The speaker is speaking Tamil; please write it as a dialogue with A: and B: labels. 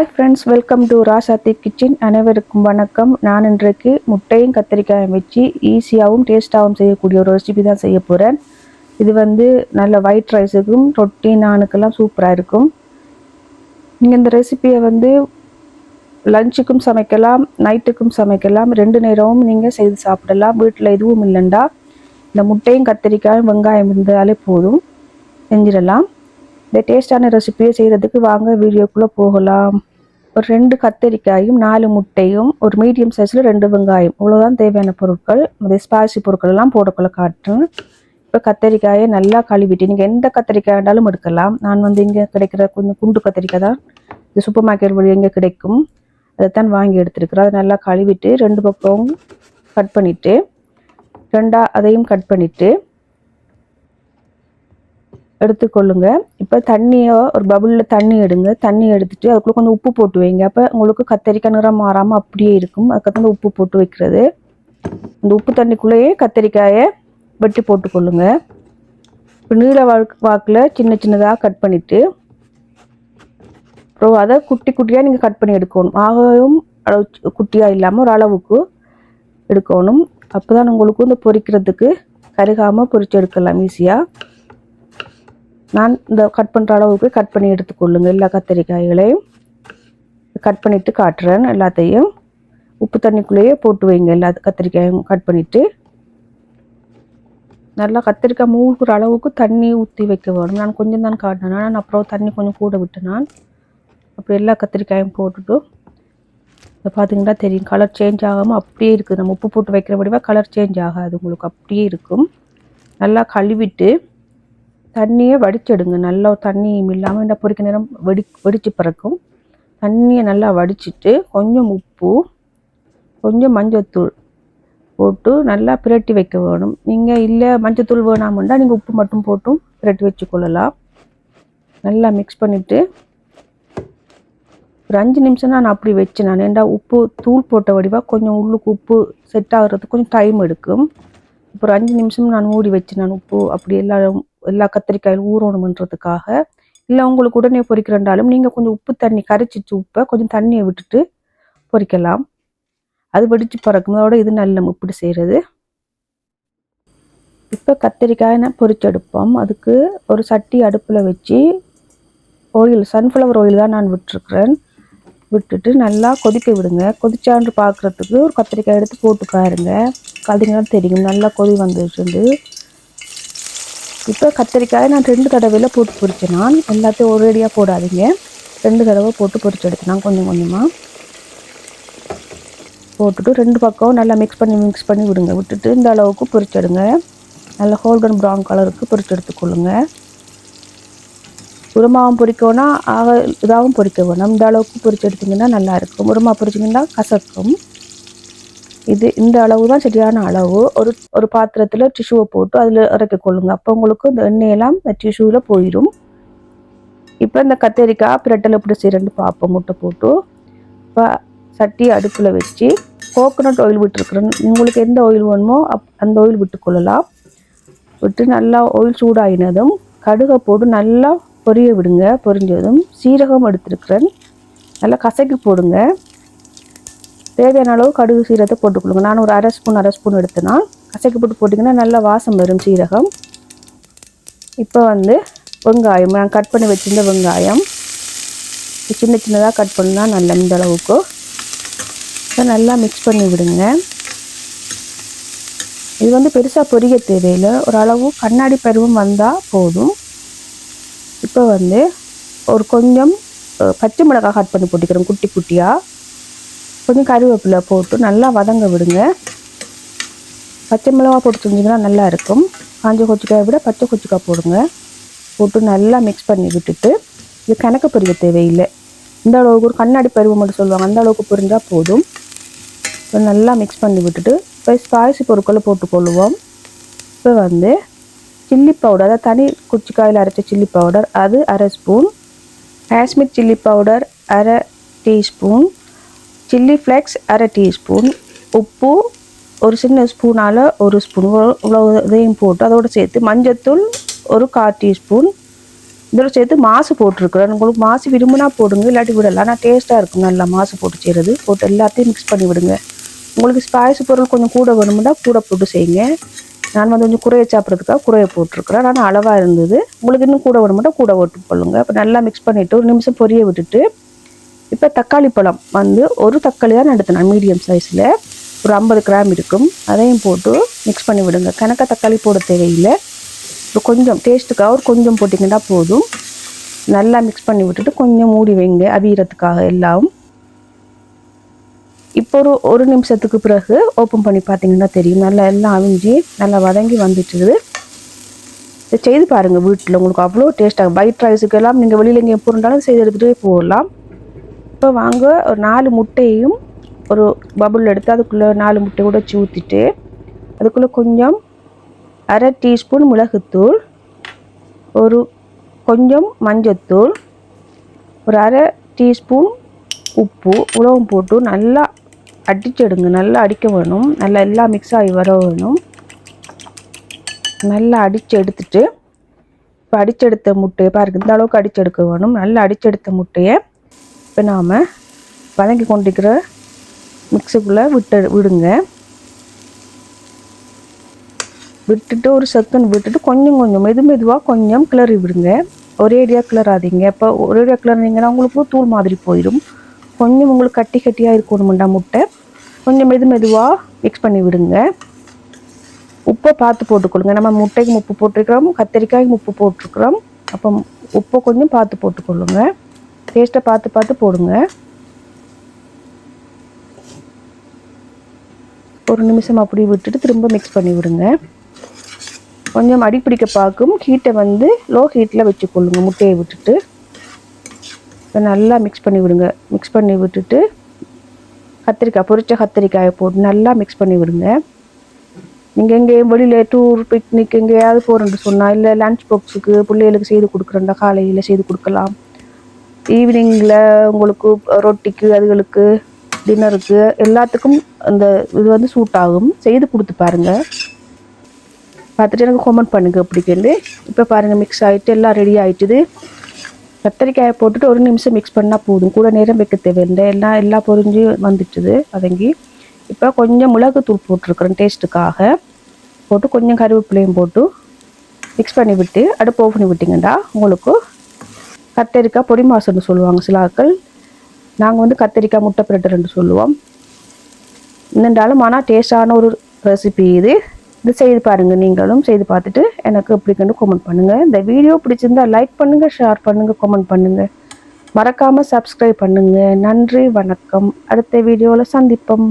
A: Hi friends welcome to Rasathi kitchen அனைவருக்கும் வணக்கம். நான் இன்றைக்கு முட்டையும் கத்திரிக்காயும் வச்சு ஈஸியாகவும் டேஸ்ட்டாகவும் செய்யக்கூடிய ஒரு ரெசிபி தான் செய்ய போகிறேன் இது வந்து நல்ல ஒயிட் ரைஸுக்கும் ரொட்டி நானுக்கெல்லாம் சூப்பராக இருக்கும். நீங்கள் இந்த ரெசிப்பியை வந்து லஞ்சுக்கும் சமைக்கலாம் நைட்டுக்கும் சமைக்கலாம் ரெண்டு நேரமும் நீங்கள் செய்து சாப்பிடலாம். வீட்டில் எதுவும் இல்லைண்டா. இந்த முட்டையும் கத்திரிக்காயும் வெங்காயம் இருந்தாலே போதும். செஞ்சிடலாம். இந்த டேஸ்டான ரெசிபியை செய்கிறதுக்கு வாங்க வீடியோக்குள்ளே போகலாம். ஒரு ரெண்டு கத்தரிக்காயும் நாலு முட்டையும் ஒரு மீடியம் சைஸில் ரெண்டு வெங்காயம். இவ்வளோதான் தேவையான பொருட்கள். இந்த ஸ்பாசி பொருட்கள் எல்லாம் போடக்குள்ள காட்டுறேன். இப்போ கத்தரிக்காயை நல்லா கழுவிட்டு நீங்கள் எந்த கத்தரிக்காய் வேண்டாலும் எடுக்கலாம். நான் வந்து இங்கே கிடைக்கிற கொஞ்சம் குண்டு கத்தரிக்காய் தான். இது சூப்பர் மார்க்கெட் வழி எங்கே கிடைக்கும். அதைத்தான் வாங்கி எடுத்துருக்குறேன். அதை நல்லா கழுவிட்டு ரெண்டு பக்கம் கட் பண்ணிவிட்டு ரெண்டா அதையும் கட் பண்ணிவிட்டு எடுத்துக்கொள்ளுங்க. இப்போ தண்ணியை ஒரு பபுளில் தண்ணி எடுங்க. தண்ணி எடுத்துட்டு அதுக்குள்ளே கொஞ்சம் உப்பு போட்டு வைங்க. அப்போ உங்களுக்கு கத்தரிக்காய் நிறம் மாறாமல் அப்படியே இருக்கும். அதுக்கப்புறம் உப்பு போட்டு வைக்கிறது. அந்த உப்பு தண்ணிக்குள்ளேயே கத்தரிக்காயை வெட்டி போட்டுக்கொள்ளுங்க. இப்போ நீள வாக்கு வாக்கில் சின்ன சின்னதாக கட் பண்ணிவிட்டு அப்புறம் அதை குட்டி குட்டியாக நீங்கள் கட் பண்ணி எடுக்கணும். ஆகவும் அளவு குட்டியாக இல்லாமல் ஒரு அளவுக்கு எடுக்கணும். அப்போ தான் உங்களுக்கு இந்த பொரிக்கிறதுக்கு கருகாமல் பொரித்து எடுக்கலாம் ஈஸியாக நான் இந்த கட் பண்ணுற அளவுக்கு கட் பண்ணி எடுத்துக்கொள்ளுங்க எல்லா கத்திரிக்காய்களையும். கட் பண்ணிவிட்டு காட்டுறேன் எல்லாத்தையும். உப்பு தண்ணிக்குள்ளேயே போட்டு வைங்க எல்லா கத்திரிக்காயும் கட் பண்ணிவிட்டு நல்லா கத்திரிக்காய் மூழ்கிற அளவுக்கு தண்ணி ஊற்றி வைக்க வேணும். நான் கொஞ்சம் தான் காட்டினேன். நான் அப்புறம் தண்ணி கொஞ்சம் கூட விட்டு நான். அப்புறம் எல்லா கத்திரிக்காயும் போட்டுட்டு. இதை பார்த்தீங்கன்னா தெரியும். கலர் சேஞ்ச் ஆகாமல் அப்படியே இருக்குது. நம்ம உப்பு போட்டு வைக்கிற வடிவாக கலர் சேஞ்ச் ஆகாது. உங்களுக்கு அப்படியே இருக்கும். நல்லா கழுவிட்டு தண்ணியை வடிச்செடுங்க. நல்லா தண்ணி இல்லாமல் இந்த பொரிக்க நேரம் வெடி வெடித்து பிறக்கும். தண்ணியை நல்லா வடிச்சிட்டு கொஞ்சம் உப்பு கொஞ்சம் மஞ்சத்தூள் போட்டு நல்லா பிரட்டி வைக்க வேணும். நீங்கள் இல்லை மஞ்சத்தூள் வேணாமுண்டா நீங்கள் உப்பு மட்டும் போட்டும் பிரட்டி வச்சுக்கொள்ளலாம். நல்லா மிக்ஸ் பண்ணிவிட்டு ஒரு அஞ்சு நிமிஷம் நான் அப்படி வச்சு நான் ஏண்டா உப்பு தூள் போட்ட வடிவாக கொஞ்சம் உள்ளுக்கு உப்பு செட் ஆகுறதுக்கு கொஞ்சம் டைம் எடுக்கும். இப்போ ஒரு அஞ்சு நிமிஷம் நான் மூடி வச்சு நான் உப்பு அப்படி எல்லா எல்லா கத்திரிக்காயும் ஊறணுமன்றதுக்காக இல்லை உங்களுக்கு உடனே பொறிக்கிறண்டாலும் நீங்கள் கொஞ்சம் உப்பு தண்ணி கரைச்சிச்சு உப்பை கொஞ்சம் தண்ணியை விட்டுட்டு பொறிக்கலாம். அது வெடிச்சு பறக்கும். அதோட இது நல்ல இப்படி செய்கிறது இப்போ கத்திரிக்காய் நான் பொரிச்செடுப்போம் அதுக்கு ஒரு சட்டி அடுப்பில் வச்சு ஆயில் சன்ஃப்ளவர் ஆயில் தான் நான் விட்டுருக்குறேன். விட்டுட்டு நல்லா கொதிக்க விடுங்க. கொதிச்சான்று பார்க்குறதுக்கு ஒரு கத்திரிக்காய் எடுத்து போட்டு பாருங்கள் பார்த்தீங்கன்னா தெரியும். நல்லா கொதி வந்துட்டு இப்போ கத்திரிக்காய் நான் ரெண்டு தடவையில் போட்டு பொறிச்சேன் நான் எல்லாத்தையும் ஒரேடியாக போடாதீங்க. ரெண்டு தடவை போட்டு பொரிச்சு எடுத்தேன் கொஞ்சம் கொஞ்சமாக போட்டுட்டு ரெண்டு பக்கம் நல்லா மிக்ஸ் பண்ணி மிக்ஸ் பண்ணி விடுங்க. விட்டுட்டு இந்த அளவுக்கு பொறிச்செடுங்க நல்லா கோல்டன் ப்ரௌன் கலருக்கு பொறிச்சு எடுத்துக்கொள்ளுங்க உருமாவும் பொரிக்கணும்னா ஆக இதாகவும் பொறிக்க வேணும். இந்த அளவுக்கு பொரிச்சு எடுத்திங்கன்னா நல்லாயிருக்கும் உருமா கசக்கும். இது இந்த அளவு தான் சரியான அளவு. ஒரு ஒரு பாத்திரத்தில் டிஷ்யூவை போட்டு அதில் இறக்கி கொள்ளுங்க. அப்போ உங்களுக்கு இந்த எண்ணெயெல்லாம் இந்த டிஷ்யூவில் போயிடும் இப்போ இந்த கத்தரிக்காய் பிரட்டல் எப்படி செய்யறேன்னு பார்ப்போம் முட்டை போட்டு இப்போ சட்டி அடுப்பில் வச்சு கோகோனட் ஆயில் விட்டுருக்குறேன். உங்களுக்கு எந்த ஆயில் வேணுமோ அப் அந்த ஆயில் விட்டுக்கொள்ளலாம் விட்டு நல்லா ஆயில் சூடாகினதும் கடுகை போட்டு நல்லா பொரிய விடுங்க. பொரிஞ்சதும் சீரகம் எடுத்துருக்குறேன். நல்லா கசக்கி போடுங்க. தேவையான அளவு கடுகு சீரகத்தை போட்டுக்கொடுங்க நான் ஒரு அரை ஸ்பூன் அரை ஸ்பூன் எடுத்தேன்னா கசக்கி போட்டு போட்டிங்கன்னா நல்லா வாசம் வரும் சீரகம். இப்போ வந்து வெங்காயம் நான் கட் பண்ணி வச்சிருந்த வெங்காயம் சின்ன சின்னதாக கட் பண்ணால் நல்ல இந்த அளவுக்கு. இப்போ நல்லா மிக்ஸ் பண்ணி விடுங்க. இது வந்து பெருசாக பொரிய தேவையில்லை. ஒரு அளவு கண்ணாடி பருவம் வந்தால் போதும். இப்போ வந்து ஒரு கொஞ்சம் பச்சை மிளகாய் கட் பண்ணி போட்டுக்கிறோம் குட்டி குட்டியாக கொஞ்சம் கருவேப்பிலை போட்டு நல்லா வதங்க விடுங்க. பச்சை மிளகாய் போட்டு செஞ்சிங்கன்னா நல்லா இருக்கும். காஞ்ச கொச்சிக்காயை விட பச்சை கொச்சிக்காய் போடுங்க. போட்டு நல்லா மிக்ஸ் பண்ணி விட்டுட்டு இது கணக்கு பொரிய தேவையில்லை. இந்த அளவுக்கு ஒரு கண்ணாடி பருவம் மட்டும் சொல்லுவாங்க. அந்த அளவுக்கு பொரிஞ்சால் போதும். இப்போ நல்லா மிக்ஸ் பண்ணி விட்டுட்டு இப்போ ஸ்பாய்சி பொருட்களை போட்டுக்கொள்ளுவோம் இப்போ வந்து சில்லி பவுடர் அதாவது தனி குச்சிக்காயில் அரைச்ச சில்லி பவுடர் அது அரை ஸ்பூன் காஷ்மீர் சில்லி பவுடர் அரை டீஸ்பூன் சில்லி ஃப்ளேக்ஸ் அரை டீஸ்பூன் உப்பு ஒரு சின்ன ஸ்பூனால் ஒரு ஸ்பூன் இவ்வளோ இதையும் போட்டு அதோடு சேர்த்து மஞ்சத்தூள் ஒரு கால் டீஸ்பூன் இதோட சேர்த்து மாசு போட்டிருக்கிறேன். உங்களுக்கு மாசு விரும்பினா போடுங்க இல்லாட்டி விடலாம். ஆனால் டேஸ்ட்டாக இருக்கும். நல்லா மாசு போட்டு செய்கிறது போட்டு எல்லாத்தையும் மிக்ஸ் பண்ணி விடுங்க. உங்களுக்கு ஸ்பைஸ் பொருள் கொஞ்சம் கூட வேணும்னா கூட போட்டு செய்யுங்க. நான் வந்து கொஞ்சம் குறைய சாப்பிட்றதுக்காக குறைய போட்டிருக்கிறேன். ஆனால் அளவாக இருந்தது. உங்களுக்கு இன்னும் கூட வேணும்னா கூட போட்டு கொள்ளுங்க அப்போ நல்லா மிக்ஸ் பண்ணிவிட்டு ஒரு நிமிஷம் பொரிய விட்டுட்டு இப்போ தக்காளி பழம் வந்து ஒரு தக்காளி தான் எடுத்தேன். மீடியம் சைஸில் ஒரு ஐம்பது கிராம் இருக்கும். அதையும் போட்டு மிக்ஸ் பண்ணி விடுங்க. கணக்க தக்காளி போட தேவையில்லை. இப்போ கொஞ்சம் டேஸ்ட்டுக்காக ஒரு கொஞ்சம் போட்டிங்கன்னா போதும். நல்லா மிக்ஸ் பண்ணி விட்டுட்டு கொஞ்சம் மூடி வைங்க. அவியறதுக்காக எல்லாம். இப்போ ஒரு ஒரு நிமிஷத்துக்கு பிறகு ஓப்பன் பண்ணி பார்த்தீங்கன்னா தெரியும். நல்லா எல்லாம் அவிஞ்சு நல்லா வதங்கி வந்துட்டுது இதை செய்து பாருங்கள் வீட்டில் உங்களுக்கு அவ்வளோ டேஸ்ட்டாக பைட் ரைஸுக்கு எல்லாம் நீங்கள் வெளியில் எங்கே இருந்தாலும் செய்து எடுத்துகிட்டே போகலாம். இப்போ வாங்க ஒரு நாலு முட்டையையும் ஒரு பபுள் எடுத்து அதுக்குள்ளே நாலு முட்டை கூட வச்சு ஊற்றிட்டு அதுக்குள்ளே கொஞ்சம் அரை டீஸ்பூன் மிளகுத்தூள் ஒரு கொஞ்சம் மஞ்சத்தூள் ஒரு அரை டீஸ்பூன் உப்பு உலகம் போட்டு நல்லா அடிச்செடுங்க நல்லா அடிக்க வேணும். நல்லா எல்லாம் மிக்ஸ் ஆகி வர வேணும். நல்லா அடித்து எடுத்துட்டு இப்போ அடிச்செடுத்த முட்டையை பாருங்க. இந்த அளவுக்கு அடிச்செடுக்க வேணும். நல்லா அடிச்செடுத்த முட்டையை இப்போ நாம் வதங்கி கொண்டிருக்கிற மிக்சிக்குள்ளே விட்டு விடுங்க. விட்டுட்டு ஒரு செகண்ட் விட்டுட்டு கொஞ்சம் கொஞ்சம் மெது மெதுவாக கொஞ்சம் கிளறி விடுங்க. ஒரேடியாக கிளறாதீங்க. இப்போ ஒரேடியாக கிளறினீங்கன்னா உங்களுக்கு தூள் மாதிரி போயிடும். கொஞ்சம் உங்களுக்கு கட்டி கட்டியாக இருக்கணும்டா முட்டை. கொஞ்சம் மெது மெதுவாக மிக்ஸ் பண்ணி விடுங்க. உப்பை பார்த்து போட்டுக்கொள்ளுங்க. நம்ம முட்டைக்கு உப்பு போட்டிருக்கிறோம் கத்திரிக்காய்க்கு உப்பு போட்டிருக்கிறோம். அப்போ உப்பை கொஞ்சம் பார்த்து போட்டுக்கொள்ளுங்க. டேஸ்ட்டை பார்த்து பார்த்து போடுங்க. ஒரு நிமிஷம் அப்படி விட்டுட்டு திரும்ப மிக்ஸ் பண்ணி விடுங்க. கொஞ்சம் அடிப்பிடிக்க பார்க்கும். ஹீட்டை வந்து லோ ஹீட்டில் வச்சுக்கொள்ளுங்க முட்டையை விட்டுட்டு. இப்போ நல்லா மிக்ஸ் பண்ணி விடுங்க. மிக்ஸ் பண்ணி விட்டுட்டு கத்திரிக்காய் பொரிச்ச கத்திரிக்காயை போட்டு நல்லா மிக்ஸ் பண்ணி விடுங்க. நீங்கள் எங்கேயும் வெளியில் டூர் பிக்னிக் எங்கேயாவது போகிறேன்னு சொன்னால் இல்லை லஞ்ச் பாக்ஸுக்கு பிள்ளைகளுக்கு செய்து கொடுக்குறேன்டா காலையில் செய்து கொடுக்கலாம். ஈவினிங்கில் உங்களுக்கு ரொட்டிக்கு அதுகளுக்கு டின்னருக்கு எல்லாத்துக்கும் அந்த இது வந்து சூட் ஆகும். செய்து கொடுத்து பாருங்கள் பார்த்துட்டு எனக்கு கமெண்ட் பண்ணுங்கள் எப்படிக்கேண்டு இப்போ பாருங்கள் மிக்ஸ் ஆகிட்டு எல்லாம் ரெடி ஆகிட்டுது கத்திரிக்காயை போட்டுட்டு ஒரு நிமிஷம் மிக்ஸ் பண்ணால் போதும். கூட நேரம் வைக்க தேவையில்லை. எல்லாம் எல்லாம் பொறிஞ்சு வந்துட்டுது வதங்கி. இப்போ கொஞ்சம் மிளகுத்தூள் போட்டிருக்கிறேன் டேஸ்ட்டுக்காக போட்டு கொஞ்சம் கருவேப்பிலையும் போட்டு மிக்ஸ் பண்ணி விட்டு அடுப்பு ஆஃப் பண்ணி விட்டிங்கன்னா உங்களுக்கு கத்தரிக்காய் பொடி மாசுன்னு சொல்லுவாங்க சில ஆக்கள் நாங்கள் வந்து கத்தரிக்காய் முட்டை பிரட்டர்ன்னு சொல்லுவோம். இருந்தாலும் ஆனால் டேஸ்டான ஒரு ரெசிபி இது. இது செய்து பாருங்கள் நீங்களும் செய்து பார்த்துட்டு எனக்கு பிடிக்குன்னு கமெண்ட் பண்ணுங்கள் இந்த வீடியோ பிடிச்சிருந்தா லைக் பண்ணுங்கள் ஷேர் பண்ணுங்கள் கமெண்ட் பண்ணுங்கள் மறக்காமல் சப்ஸ்கிரைப் பண்ணுங்கள் நன்றி வணக்கம். அடுத்த வீடியோவில் சந்திப்போம்.